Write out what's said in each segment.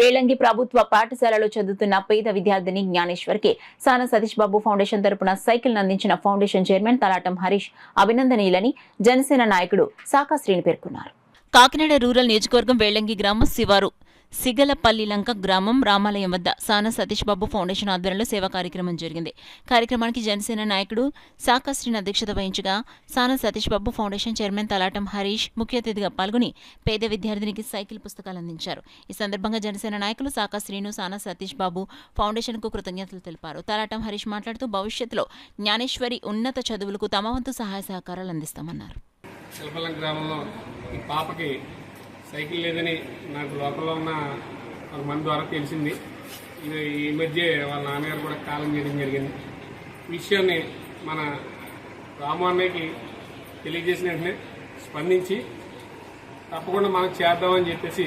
వేలంగి ప్రభుత్వ పాఠశాలలో చదువుతున్న పేద విద్యార్థిని జ్ఞానేశ్వర్కి సాన సతీష్ బాబు ఫౌండేషన్ తరపున సైకిల్ అందించిన ఫౌండేషన్ చైర్మన్ తలాటం హరీష్ అభినందనీయులని జనసేన నాయకుడు సాకా శ్రీని పేర్కొన్నారు. కాకినాడ రూరల్ నియోజకవర్గం వేళంగి గ్రామం శివారు. సిగలపల్లి లంక గ్రామం రామాలయం వద్ద సానా సతీష్ బాబు ఫౌండేషన్ ఆధ్వర్యంలో సేవా కార్యక్రమం జరిగింది. కార్యక్రమానికి జనసేన నాయకుడు సాకా శ్రీని అధ్యక్షత వహించగా సానా సతీష్ బాబు ఫౌండేషన్ చైర్మన్ తలాటం హరీష్ ముఖ్య అతిథిగా పాల్గొని పేద విద్యార్థినికి సైకిల్ పుస్తకాలు అందించారు. ఈ సందర్భంగా జనసేన నాయకులు సాకా శ్రీను సానా సతీష్ బాబు ఫౌండేషన్కు కృతజ్ఞతలు తెలిపారు. తలాటం హరీష్ మాట్లాడుతూ భవిష్యత్తులో జ్ఞానేశ్వరి ఉన్నత చదువులకు తమ వంతు సహాయ సహకారాలు అందిస్తామన్నారు. శిల్పలం గ్రామంలో ఈ పాపకి సైకిల్ లేదని నాకు లోకల్లో ఉన్న కొంతమంది ద్వారా తెలిసింది. ఈ మధ్య వాళ్ళ నాన్నగారు కూడా కాలం చేయడం జరిగింది. విషయాన్ని మన రాము అన్నయ్యకి తెలియజేసిన వెంటనే స్పందించి తప్పకుండా మనం చేద్దామని చెప్పేసి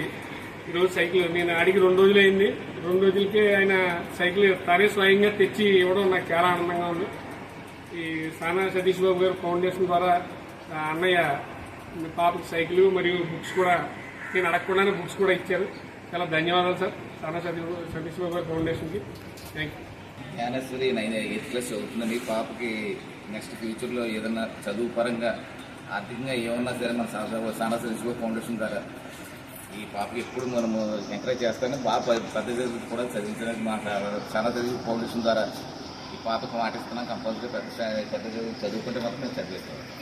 ఈరోజు సైకిల్ నేను అడిగి రెండు రోజులు అయింది. రెండు రోజులకే ఆయన సైకిల్ తనే స్వయంగా తెచ్చి ఇవ్వడం నాకు చాలా ఆనందంగా ఉంది. ఈ సానా సతీష్ బాబు గారు ఫౌండేషన్ ద్వారా అన్నయ్య మీ పాపకి సైకిల్ మరియు బుక్స్ కూడా నేను అడగకుండానే బుక్స్ కూడా ఇచ్చారు. చాలా ధన్యవాదాలు సార్. చాలా సతీష్ బాబు ఫౌండేషన్కి. Thank you Gnaneshwari nine eighth class చదువుతుందండి ఈ పాపకి నెక్స్ట్ ఫ్యూచర్లో ఏదైనా చదువు పరంగా ఆర్థికంగా ఏమన్నా సరే మన సానా సరిశివ ఫౌండేషన్ ద్వారా ఈ పాపకి ఎప్పుడు మనము ఎంకరేజ్ చేస్తామని పాప పెద్ద చదువు కూడా చదివించడానికి మా సానా సరిశివ ఫౌండేషన్ ద్వారా ఈ పాపకు మాటిస్తున్నాం కంపల్సరీ పెద్ద పెద్ద చదువు చదువుకుంటే మాత్రం మేము చదివిస్తాం.